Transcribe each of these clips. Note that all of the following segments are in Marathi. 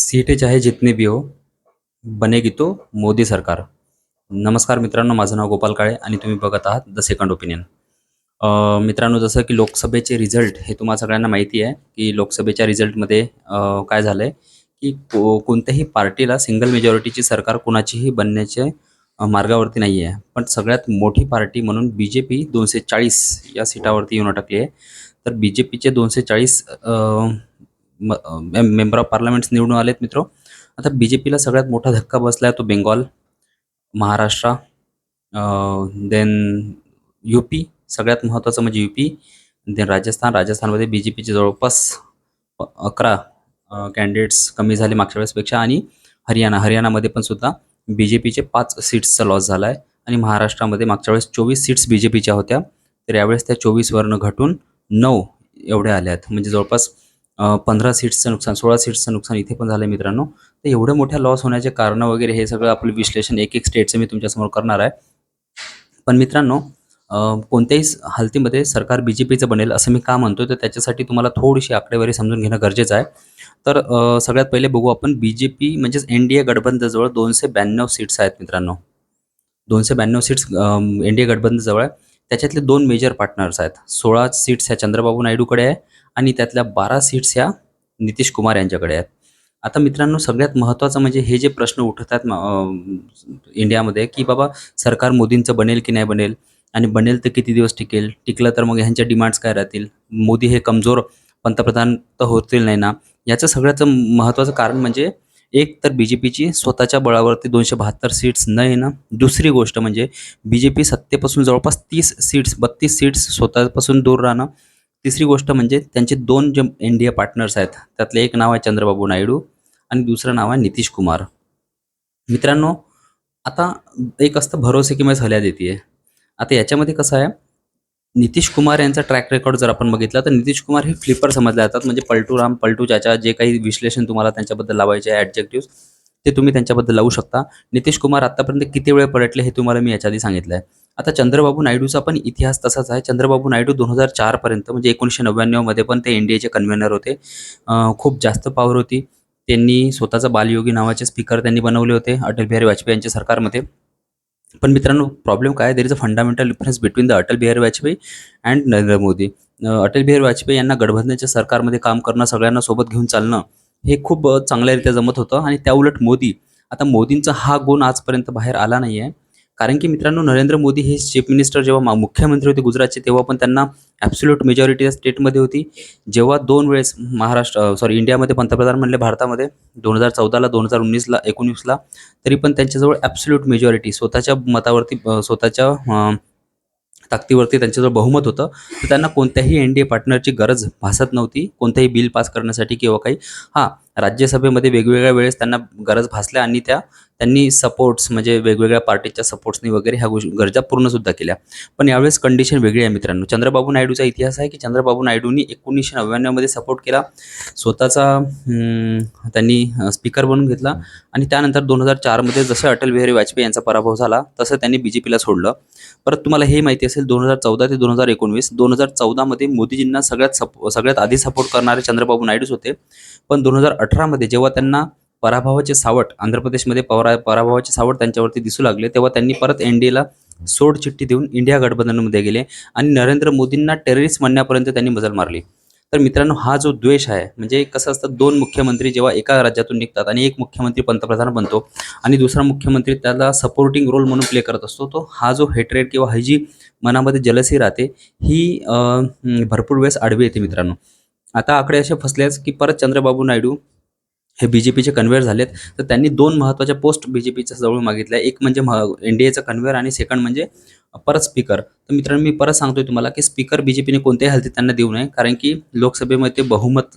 सीटें चाहे जितने भी हो बनेगी तो मोदी सरकार. नमस्कार मित्रांनो माझं नाव गोपाल काळे आणि तुम्ही बघत आहात द सेकंड ओपिनियन. मित्रांनो जसं की लोकसभेचे रिझल्ट हे तुम्हाला सगळ्यांना माहिती आहे की लोकसभेच्या रिझल्टमध्ये काय झालं आहे की को कोणत्याही पार्टीला सिंगल मेजॉरिटीची सरकार कुणाचीही बनण्याचे मार्गावरती नाही आहे पण सगळ्यात मोठी पार्टी म्हणून बी जे पी दोनशे चाळीस या सीटावरती येऊन अटकली आहे. तर बी जे पीचे दोनशे चाळीस मेंबर ऑफ पार्लमेंट्स निवडून आलेत मित्र. आता बी जे पीला सगळ्यात मोठा धक्का बसला आहे तो Bengal Maharashtra then U P सगळ्यात महत्त्वाचं म्हणजे यू पी देन राजस्थान. राजस्थानमध्ये बी जे पीचे जवळपास अकरा कॅन्डिडेट्स कमी झाले मागच्या वेळेसपेक्षा आणि हरियाणा हरियाणामध्ये पण सुद्धा बी जे पीचे पाच सीट्सचा लॉस झाला आहे आणि महाराष्ट्रामध्ये मागच्या वेळेस चोवीस सीट्स बी जे पीच्या होत्या तर यावेळेस त्या चोवीसवरनं घटून नऊ एवढ्या आल्या आहेत. म्हणजे जवळपास पंधरा सीट्सचं नुकसान सोळा सीट्सचं नुकसान इथे पण झालं आहे मित्रांनो. तर एवढं मोठ्या लॉस होण्याचे कारणं वगैरे हे सगळं आपलं विश्लेषण एक एक स्टेटचं मी तुमच्यासमोर करणार आहे. पण मित्रांनो कोणत्याही हालतीमध्ये सरकार बी जे पीचं बनेल असं मी का म्हणतो तर त्याच्यासाठी तुम्हाला थोडीशी आकडेवारी समजून घेणं गरजेचं आहे. तर सगळ्यात पहिले बघू आपण बी जे पी म्हणजेच एन डी ए गठबंधनजवळ दोनशे ब्याण्णव सीट्स आहेत मित्रांनो. दोनशे ब्याण्णव सीट्स एन डी ए गठबंधनजवळ आहे. त्याच्यातले दोन मेजर पार्टनर्स आहेत. सोळा सीट्स ह्या चंद्रबाबू नायडूकडे आहे. आणि त्यातल्या बारा सीट्स ह्या नितीश कुमार यांच्याकडे आहेत. आता मित्रांनो सगळ्यात महत्त्वाचं म्हणजे हे जे प्रश्न उठतात इंडियामध्ये की बाबा सरकार मोदींचं बनेल की नाही बनेल? आणि बनेल तर किती दिवस टिकेल? टिकलं तर मग ह्यांच्या डिमांड्स काय राहतील? मोदी हे कमजोर पंतप्रधान तर होतील नाही ना? याचं सगळ्याचं महत्त्वाचं कारण म्हणजे एक तर बी जे पीची स्वतःच्या बळावरती दोनशे बहात्तर सीट्स न येणं. दुसरी गोष्ट म्हणजे बी जे पी सत्तेपासून जवळपास तीस सीट्स बत्तीस सीट्स स्वतःपासून दूर राहणं. तिसरी गोष्ट म्हणजे त्यांचे दोन जे एन डी ए पार्टनर्स आहेत त्यातलं एक नाव आहे चंद्रबाबू नायडू आणि दुसरं नाव आहे नितीश कुमार. मित्रांनो आता एक असतं भरोसे किंवा सल्ला देते आता याच्यामध्ये कसं आहे नितीश कुमार यांचा ट्रॅक रेकॉर्ड जर आपण बघितला तर नितीश कुमार हे फ्लिपर समजले जातात. म्हणजे पलटू राम पलटू ज्याच्या जे काही विश्लेषण तुम्हाला त्यांच्याबद्दल लावायचे आहे ॲडजेक्टिव्ह ते तुम्ही त्यांच्याबद्दल लावू शकता. नितीश कुमार आतापर्यंत किती वेळ पलटले हे तुम्हाला मी याच्या आधी सांगितलं आहे आता चंद्रबाबू नायडूचा पण इतिहास तसाच आहे. चंद्रबाबू नायडू दोन हजार चारपर्यंत म्हणजे एकोणीसशे नव्याण्णवमध्ये पण ते एन डी एचे कन्व्हेनर होते. खूप जास्त पॉवर होती. त्यांनी स्वतःचा बालयोगी नावाचे स्पीकर त्यांनी बनवले होते अटल बिहारी वाजपेयी यांच्या सरकारमध्ये. पण मित्रांनो प्रॉब्लेम काय? There is a fundamental difference between the Atal Bihari Vajpayee and Narendra Modi. Atal Bihari Vajpayee यांना गठबंधनच्या सरकारमध्ये काम करणं सगळ्यांना सोबत घेऊन चालणं हे खूप चांगल्यारीत्या जमत होतं. आणि त्याउलट मोदी आता मोदींचा हा गुण आजपर्यंत बाहेर आला नाही आहे कारण की मित्रांनो नरेंद्र मोदी हे चीफ मिनिस्टर जेव्हा मुख्यमंत्री होते गुजरातचे तेव्हा पण त्यांना ॲब्सोल्यूट मेजॉरिटी स्टेटमध्ये होती. जेव्हा दोन वेळेस महाराष्ट्र सॉरी इंडियामध्ये पंतप्रधान म्हणले भारतामध्ये दोन हजार चौदाला दोन हजार उन्नीसला एकोणीसला तरी पण त्यांच्याजवळ ॲब्सोल्यूट मेजॉरिटी स्वतःच्या मतावरती स्वतःच्या ताकदीवरती त्यांच्याजवळ बहुमत होतं. तर त्यांना कोणत्याही एन डी ए पार्टनरची गरज भासत नव्हती. कोणत्याही बिल पास करण्यासाठी किंवा काही. हां राज्यसभेमध्ये वेगवेगळ्या वेळेस त्यांना गरज भासल्या आणि त्या त्यांनी सपोर्ट्स म्हणजे वेगवेगळ्या पार्टीच्या सपोर्ट्सनी वगैरे ह्या गोष्टी गरजा पूर्णसुद्धा केल्या. पण यावेळेस कंडिशन वेगळी आहे मित्रांनो. चंद्रबाबू नायडूचा इतिहास आहे की चंद्रबाबू नायडूंनी एकोणीसशे नव्याण्णवमध्ये सपोर्ट केला. स्वतःचा त्यांनी स्पीकर बनवून घेतला. आणि त्यानंतर दोन हजार चारमध्ये जसं अटल बिहारी वाजपेयी यांचा पराभव झाला तसं त्यांनी बी जे पीला सोडलं. परत तुम्हाला हे माहिती असेल दोन हजार चौदा ते दोन हजार एकोणवीस दोन हजार चौदामध्ये मोदीजींना सगळ्यात सप सगळ्यात आधी सपोर्ट करणारे चंद्रबाबू नायडूच होते. पण दोन हजार अठरामध्ये जेव्हा त्यांना पराभवाचे सावट आंध्र प्रदेशमध्ये परा पराभवाचे सावट त्यांच्यावरती दिसू लागले तेव्हा त्यांनी परत एन डी एला सोडचिठ्ठी देऊन इंडिया गठबंधनमध्ये गेले आणि नरेंद्र मोदींना टेररिस्ट म्हणण्यापर्यंत त्यांनी मजल मारली. तर मित्रांनो हा जो द्वेष आहे म्हणजे कसं असतं दोन मुख्यमंत्री जेव्हा एका राज्यातून निघतात आणि एक मुख्यमंत्री पंतप्रधान बनतो आणि दुसरा मुख्यमंत्री त्याला सपोर्टिंग रोल म्हणून प्ले करत असतो तो हा जो हेट्रेड किंवा ही जी मनामध्ये जलसी राहते ही भरपूर वेळेस आडवी येते मित्रांनो. आता आकडे असे फसलेच की परत चंद्रबाबू नायडू हे बी जे पीचे कन्व्हेअर झालेत. तर त्यांनी दोन महत्त्वाच्या पोस्ट बी जे पीच्या जवळ मागितल्या. एक म्हणजे एन डी एचं कन्व्हेअर आणि सेकंड म्हणजे परत स्पीकर तर मित्रांनो मी परत सांगतोय तुम्हाला की स्पीकर बी जे पीने कोणत्याही हालतीत त्यांना देऊ नये. कारण की लोकसभेमध्ये बहुमत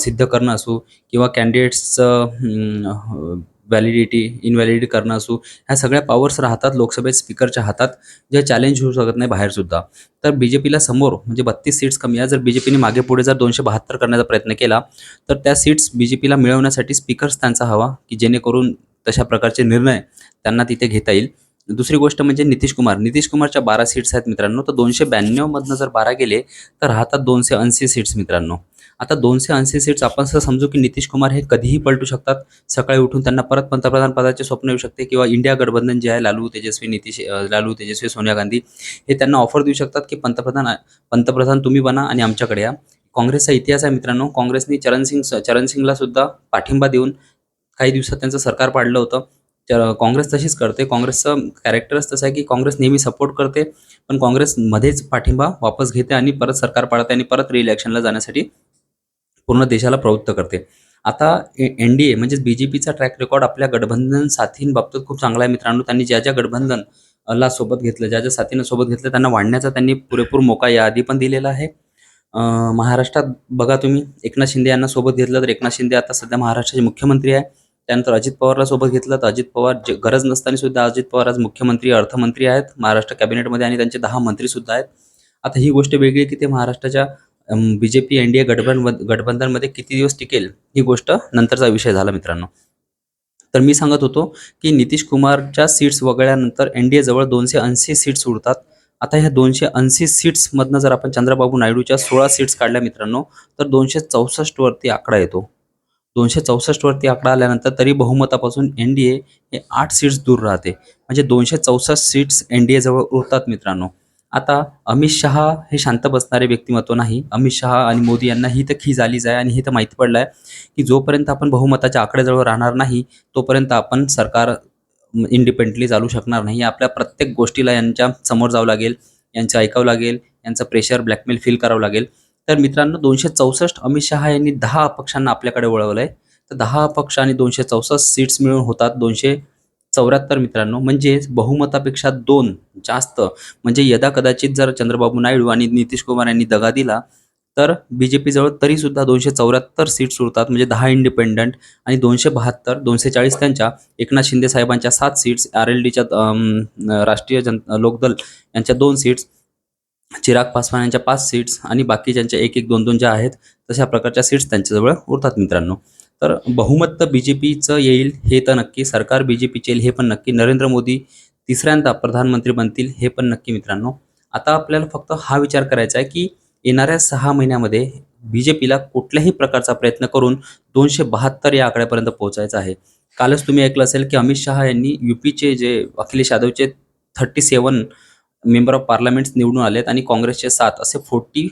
सिद्ध करणं असो किंवा कॅन्डिडेट्सचं व्हॅलिडिटी इनव्हॅलिडिटी करणं असू ह्या सगळ्या पॉवर्स राहतात लोकसभेत स्पीकरच्या हातात जे चॅलेंज होऊ शकत नाही बाहेरसुद्धा तर बी जे पीला समोर म्हणजे बत्तीस सीट्स कमी आहे जर बी जे पीने मागे पुढे जर दोनशे बहात्तर करण्याचा प्रयत्न केला तर त्या सीट्स बी जे पीला मिळवण्यासाठी स्पीकर्स त्यांचा हवा की जेणेकरून तशा प्रकारचे निर्णय त्यांना तिथे घेता येईल. दुसरी गोष्ट म्हणजे नितीश कुमार. नितीश कुमारच्या बारा सीट्स आहेत मित्रांनो. तर दोनशे ब्याण्णवमधनं जर बारा गेले तर राहतात दोनशे ऐंशी सीट्स मित्रांनो. आता दोनशे ऐंशी सीट्स आपण असं समजू की नितीश कुमार हे कधीही पलटू शकतात. सकाळी उठून त्यांना परत पंतप्रधान पदाचे स्वप्न येऊ शकते किंवा इंडिया गठबंधन जे आहे लालू तेजस्वी नितीश लालू तेजस्वी सोनिया गांधी हे त्यांना ऑफर देऊ शकतात की पंतप्रधान पंतप्रधान तुम्ही बना आणि आमच्याकडे या. काँग्रेसचा इतिहास आहे मित्रांनो. काँग्रेसने चरणसिंग चरणसिंगला सुद्धा पाठिंबा देऊन काही दिवसात त्यांचं सरकार पाडलं होतं. तर काँग्रेस तशीच करते. काँग्रेसचं कॅरेक्टरच तसं आहे की काँग्रेस नेहमी सपोर्ट करते पण काँग्रेसमध्येच पाठिंबा वापस घेते आणि परत सरकार पाडते आणि परत रिइलेक्शनला जाण्यासाठी पूर्ण देशाला प्रवृत्त करते. आता एन डी ए म्हणजेच बी जे पीचा ट्रॅक रेकॉर्ड आपल्या गठबंधन साथींबाबतीत खूप चांगला आहे मित्रांनो. त्यांनी ज्या ज्या गठबंधन ला सोबत घेतलं ज्या ज्या साथीनं सोबत घेतलं त्यांना वाढण्याचा त्यांनी पुरेपूर मोका याआधी पण दिलेला आहे. महाराष्ट्रात बघा तुम्ही एकनाथ शिंदे यांना सोबत घेतलं तर एकनाथ शिंदे आता सध्या महाराष्ट्राचे मुख्यमंत्री आहे. त्यानंतर अजित पवारला सोबत घेतलं तर अजित पवार जे गरज नसताना सुद्धा अजित पवार आज मुख्यमंत्री अर्थमंत्री आहेत. महाराष्ट्र कॅबिनेटमध्ये आणि त्यांचे दहा मंत्री सुद्धा आहेत. आता ही गोष्ट वेगळी की ते महाराष्ट्राच्या B J P N D ए गठबंधन गठबंधनमध्ये किती दिवस टिकेल ही गोष्ट नंतरचा विषय झाला मित्रांनो. तर मी सांगत होतो की नितीश कुमारच्या सीट्स वगळल्यानंतर एन डी एजवळ दोनशे ऐंशी सीट्स उरतात आता ह्या दोनशे ऐंशी सीट्समधनं जर आपण चंद्रबाबू नायडूच्या सोळा सीट्स काढल्या मित्रांनो तर दोनशे चौसष्टवरती आकडा येतो. दोनशे चौसष्टवरती आकडा आल्यानंतर तरी बहुमतापासून एन डी ए हे आठ सीट्स दूर राहते. म्हणजे दोनशे चौसष्ट सीट्स एन डी एजवळ उरतात मित्रांनो. आता अमित शहा हे शांत बसणारे व्यक्तिमत्व नाही. अमित शहा आणि मोदी यांना ही तर खीज आलीच आहे आणि हे तर माहिती पडलं आहे की जोपर्यंत आपण बहुमताच्या आकड्याजवळ राहणार नाही तोपर्यंत आपण सरकार इंडिपेंडली चालू शकणार नाही. आपल्या प्रत्येक गोष्टीला यांच्या समोर जावं लागेल यांचं ऐकावं लागेल यांचं प्रेशर ब्लॅकमेल फील करावं लागेल. तर मित्रांनो दोनशे चौसष्ट अमित शहा यांनी दहा अपक्षांना आपल्याकडे वळवलं आहे तर दहा अपक्ष आणि दोनशे चौसष्ट सीट्स मिळून होतात दोनशे चौऱ्याहत्तर मित्रांनो म्हणजेच बहुमतापेक्षा दोन जास्त. म्हणजे यदा कदाचित जर चंद्रबाबू नायडू आणि नितीश कुमार यांनी दगा दिला तर बी जे पीजवळ तरीसुद्धा दोनशे चौऱ्याहत्तर सीट्स उरतात म्हणजे दहा इंडिपेंडंट आणि दोनशे बहात्तर दोनशे चाळीस त्यांच्या एकनाथ शिंदे साहेबांच्या सात सीट्स आर एल डीच्या राष्ट्रीय जन लोकदल यांच्या दोन सीट्स चिराग पासवान यांच्या पाच सीट्स आणि बाकीच्यांच्या एक एक दोन दोन ज्या आहेत तशा प्रकारच्या सीट्स त्यांच्याजवळ उरतात मित्रांनो. तर बहुमत तर बी जे पीचं येईल हे तर नक्की सरकार बी जे पीचे येईल हे पण नक्की नरेंद्र मोदी तिसऱ्यांदा प्रधानमंत्री बनतील हे पण नक्की मित्रांनो. आता आपल्याला फक्त हा विचार करायचा आहे की येणाऱ्या सहा महिन्यामध्ये बी जे पीला कुठल्याही प्रकारचा प्रयत्न करून दोनशे बहात्तर या आकड्यापर्यंत पोहोचायचं आहे. कालच तुम्ही ऐकलं असेल की अमित शहा यांनी युपीचे जे Akhilesh यादवचे thirty seven member of parliaments निवडून आलेत आणि काँग्रेसचे सात असे फोर्टी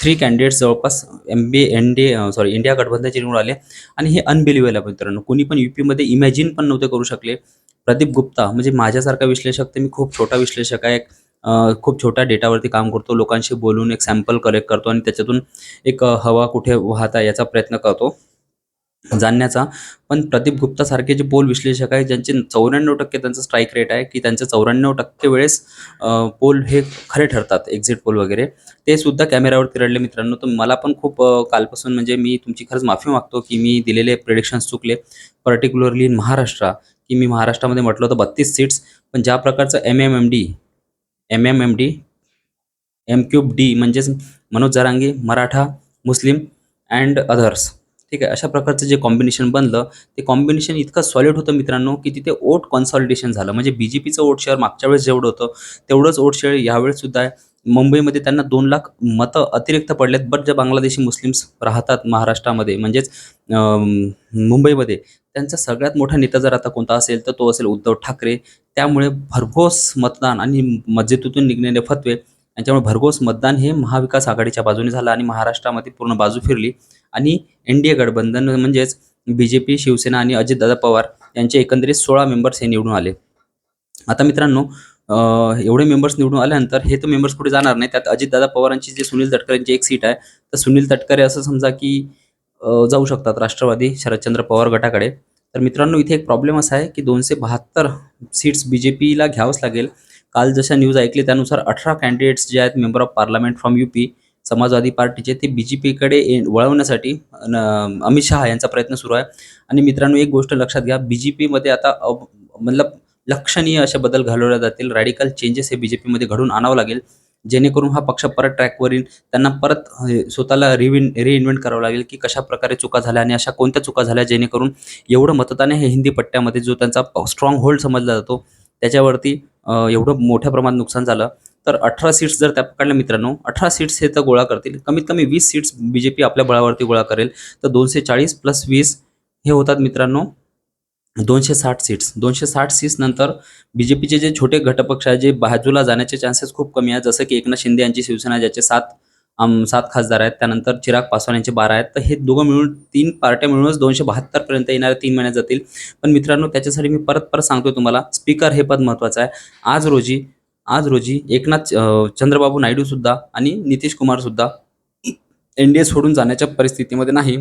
थ्री कॅन्डिडेट्स जवळपास M B N D sorry India गठबंधनचे निवडून आले. आणि हे अनबिलिव्हेबल आहे मित्रांनो. कोणी पण युपीमध्ये इमॅजिन पण नव्हते करू शकले. प्रदीप गुप्ता म्हणजे माझ्यासारखा विश्लेषक तर मी खूप छोटा विश्लेषक आहे. खूप छोट्या डेटावरती काम करतो. लोकांशी बोलून एक सॅम्पल कलेक्ट करतो आणि त्याच्यातून एक हवा कुठे वाहता याचा प्रयत्न करतो. जाणण्याचा. पण प्रदीप गुप्तासारखे जे पोल विश्लेषक आहे ज्यांचे चौऱ्याण्णव टक्के त्यांचा स्ट्राईक रेट आहे की त्यांचे चौऱ्याण्णव टक्के वेळेस पोल हे खरे ठरतात एक्झिट पोल वगैरे. ते सुद्धा कॅमेऱ्यावरती रडले मित्रांनो. तर मला पण खूप कालपासून म्हणजे मी तुमची खरंच माफी मागतो की मी दिलेले प्रेडिक्शन्स चुकले. पर्टिक्युलरली इन महाराष्ट्र की मी महाराष्ट्रामध्ये म्हटलं होतं बत्तीस सीट्स पण ज्या प्रकारचं M M M D M M M D M cube D म्हणजेच Manoj Jarange Maratha Muslim and others ठीक आहे? अशा प्रकारचं जे कॉम्बिनेशन बनलं ते कॉम्बिनेशन इतकं सॉलिड होतं मित्रांनो की तिथे ओट कॉन्सॉलिडेशन झालं. म्हणजे बी जे पीचं ओट शेअर मागच्या वेळेस जेवढं होतं तेवढंच ओट शेअर यावेळेस सुद्धा आहे मुंबईमध्ये त्यांना दोन लाख मतं अतिरिक्त पडलेत. बट ज्या बांगलादेशी मुस्लिम्स राहतात महाराष्ट्रामध्ये म्हणजेच मुंबईमध्ये त्यांचा सगळ्यात मोठा नेता जर आता कोणता असेल तर तो असेल उद्धव ठाकरे. त्यामुळे भरघोस मतदान आणि मस्जिदीतून निघलेले फतवे यांच्यामुळे भरघोस मतदान हे महाविकास आघाडीच्या बाजूने झालं आणि महाराष्ट्रामध्ये पूर्ण बाजू फिरली. आणि एन डी ए गठबंधन म्हणजेच बी जे पी शिवसेना आणि अजितदादा पवार यांचे एकंदरीत सोळा मेंबर्स हे निवडून आले. आता मित्रांनो एवढे मेंबर्स निवडून आल्यानंतर हे तर मेंबर्स कुठे जाणार नाही. त्यात अजितदादा पवारांची जे सुनील तटकरेंची एक सीट आहे तर सुनील तटकरे असं समजा की जाऊ शकतात राष्ट्रवादी शरदचंद्र पवार गटाकडे. तर मित्रांनो इथे एक प्रॉब्लेम असा आहे की दोनशे बहात्तर सीट्स बी जे पीला घ्यावंच लागेल. काल जशा न्यूज ऐकली त्यानुसार अठरा कॅन्डिडेट्स जे आहेत member of parliament from U P Samajwadi पार्टीचे ते बी जे पीकडे वळवण्यासाठी अमित शहा यांचा प्रयत्न सुरू आहे. आणि मित्रांनो एक गोष्ट लक्षात घ्या बी जे पीमध्ये आता मतलब लक्षणीय असे बदल घालवले जातील. रॅडिकल चेंजेस हे बी जे पीमध्ये घडून आणावं लागेल. जेणेकरून हा पक्ष परत ट्रॅकवर येईल त्यांना परत स्वतःला रिविन रिइन्व्हेंट करावं लागेल की कशा प्रकारे चुका झाल्या आणि अशा कोणत्या चुका झाल्या जेणेकरून एवढं मतदान हे हिंदी पट्ट्यामध्ये जो त्यांचा स्ट्रॉंग होल्ड समजला जातो त्याच्यावरती एवढं मोठ्या प्रमाणात नुकसान झालं. तर अठरा सीट्स जर त्या पकडल्या मित्रांनो अठरा सीट्स हे तर गोळा करतील. कमीत कमी वीस सीट्स बी जे पी आपल्या बळावरती गोळा करेल. तर दोनशे चाळीस प्लस वीस हे होतात मित्रांनो दोनशे साठ सीट्स दोनशे साठ सीट्स नंतर बी जे पीचे जे छोटे घटपक्ष आहेत जे बाजूला जाण्याचे चान्सेस खूप कमी आहेत. जसं की एकनाथ शिंदे यांची शिवसेना ज्याचे सात आम सात खासदार आहेत. त्यानंतर चिराग पासवान यांचे बारा आहेत. तर हे दोघं मिळून तीन पार्ट्या मिळूनच दोनशे बहात्तरपर्यंत येणाऱ्या तीन महिन्यात जातील. पण मित्रांनो त्याच्यासाठी मी परत परत सांगतो तुम्हाला स्पीकर हे पद महत्त्वाचं आहे. आज रोजी आज रोजी एकनाथ चंद्रबाबू नायडू सुद्धा आणि नितीश कुमार सुद्धा एन डी ए सोडून जाण्याच्या परिस्थितीमध्ये नाही.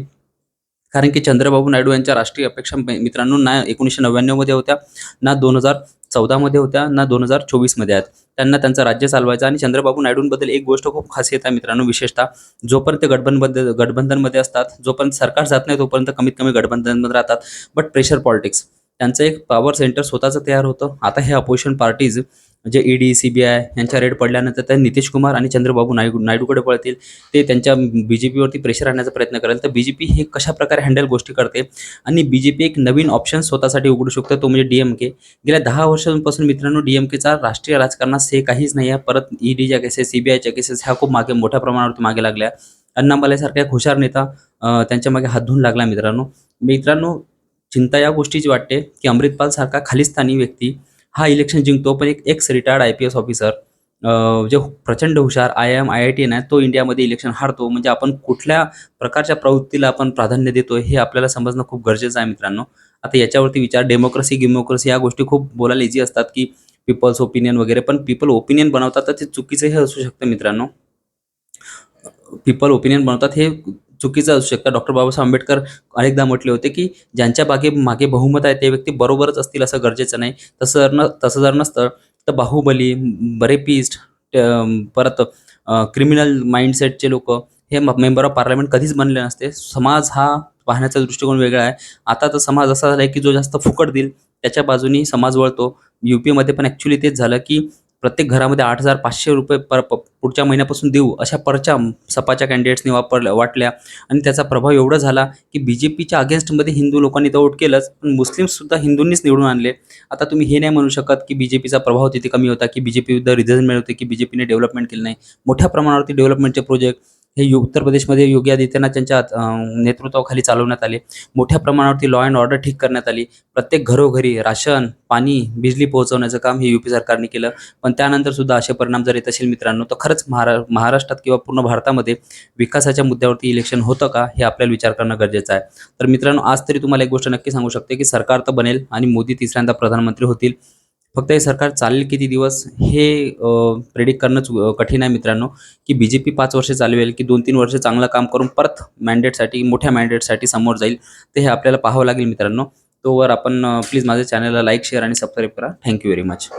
कारण की चंद्रबाबू नायडू यांच्या राष्ट्रीय अपेक्षा मित्रांनो ना एकोणीसशे नव्याण्णवमध्ये होत्या ना दोन हजार चौदामध्ये होत्या ना दोन हजार चोवीसमध्ये आहेत. त्यांना त्यांचं राज्य चालवायचं आणि चंद्रबाबू नायडूंबद्दल एक गोष्ट खूप खासियत आहे मित्रांनो विशेषतः जोपर्यंत ते गठबंधन गठबंधनमध्ये असतात जोपर्यंत सरकार जात नाही तोपर्यंत कमीत कमी गठबंधनमध्ये राहतात. बट प्रेशर पॉलिटिक्स त्यांचं एक पॉवर सेंटर स्वतःचं तयार होतं. आता हे अपोजिशन पार्टीज जे ईडी सी बी आय यांच्या रेड पडल्यानंतर ते नितीश कुमार आणि चंद्रबाबू नायडू नायडूकडे पळतील. ते त्यांच्या बी जे पीवरती प्रेशर आणण्याचा प्रयत्न करेल. तर बी जे पी हे कशा प्रकारे हँडल गोष्टी करते? आणि बी जे पी एक नवीन ऑप्शन स्वतःसाठी उघडू शकतो तो म्हणजे डी एम के गेल्या दहा वर्षांपासून मित्रांनो डी एम केचा राष्ट्रीय राजकारणात से काहीच नाही आहे. परत ईडीच्या केसेस सी बी आयच्या केसेस ह्या खूप मागे मोठ्या प्रमाणावरती मागे लागल्या. अण्णामलाईसारखा हुशार नेता त्यांच्या मागे हात धुवून लागला मित्रांनो. मित्रांनो चिंता या गोष्टीची वाटते की अमृतपाल सारखा खालिस्तानी व्यक्ती हा इलेक्शन जिंकतो पण एक ex retired I P S officer जे प्रचंड हुशार I M I I T आहे तो इंडियामध्ये इलेक्शन हारतो. म्हणजे आपण कुठल्या प्रकारच्या प्रवृत्तीला आपण प्राधान्य देतो हे आपल्याला समजणं खूप गरजेचं आहे मित्रांनो. आता याच्यावरती विचार डेमोक्रेसी गिमोक्रेसी या गोष्टी खूप बोलायला इझी असतात की पीपल्स ओपिनियन वगैरे पण पीपल ओपिनियन बनवतात तर ते चुकीचंही असू शकतं मित्रांनो. पीपल ओपिनियन बनवतात हे चुकीचं असू शकतं. डॉक्टर बाबासाहेब आंबेडकर अनेकदा म्हटले होते की ज्यांच्या बागे मागे बहुमत आहे ते व्यक्ती बरोबरच असतील असं गरजेचं नाही. तसं जर न तसं जर नसतं तर बाहुबली बरेपिस्ट परत क्रिमिनल माइंडसेटचे लोक हे मेंबर ऑफ पार्लमेंट कधीच बनले नसते. समाज हा पाहण्याचा दृष्टिकोन वेगळा आहे. आता तर समाज असा झाला आहे की जो जास्त फुकट देईल त्याच्या बाजूनी समाज वळतो. यू पीमध्ये पण ॲक्च्युली तेच झालं की प्रत्येक घरामध्ये आठ हजार पाचशे रुपये पर प- पुढच्या महिन्यापासून देऊ अशा परच्या सपाच्या कॅन्डिडेट्सनी वापरल्या वाटल्या. आणि त्याचा प्रभाव एवढा झाला की बी जे पीच्या अगेन्स्टमध्ये हिंदू लोकांनी तर वोट केलंच पण मुस्लिम्ससुद्धा हिंदूंनीच निवडून आणले. आता तुम्ही हे नाही म्हणू शकत की बी जे पीचा प्रभाव तिथे कमी होता की बी जे पी रिझल्ट मिळत होते की बी जे पीने डेव्हलपमेंट केलं नाही. मोठ्या प्रमाणावरती डेव्हलपमेंटचे प्रोजेक्ट हे यु उत्तर प्रदेशमध्ये योगी आदित्यनाथ यांच्या नेतृत्वाखाली चालवण्यात आले. मोठ्या प्रमाणावरती लॉ अँड ऑर्डर ठीक करण्यात आली. प्रत्येक घरोघरी राशन पाणी बिजली पोहोचवण्याचं काम हे युपी सरकारने केलं. पण त्यानंतर सुद्धा असे परिणाम जर येत असेल मित्रांनो तर खरंच महारा महाराष्ट्रात किंवा पूर्ण भारतामध्ये विकासाच्या मुद्द्यावरती इलेक्शन होतं का हे आपल्याला विचार करणं गरजेचं आहे. तर मित्रांनो आज तरी तुम्हाला एक गोष्ट नक्की सांगू शकते की सरकार तर बनेल आणि मोदी तिसऱ्यांदा प्रधानमंत्री होतील. फक्त हे सरकार चालेल किती दिवस हे प्रेडिक्ट करणंच कठीण आहे मित्रांनो की बी जे पी पाच वर्ष चालवेल की दोन तीन वर्ष चांगलं काम करून परत मॅन्डेटसाठी मोठ्या मॅन्डेटसाठी समोर जाईल ते हे आपल्याला पाहावं लागेल मित्रांनो. तोवर आपण प्लीज माझ्या चॅनलला लाईक शेअर आणि सबस्क्राईब करा. Thank you very much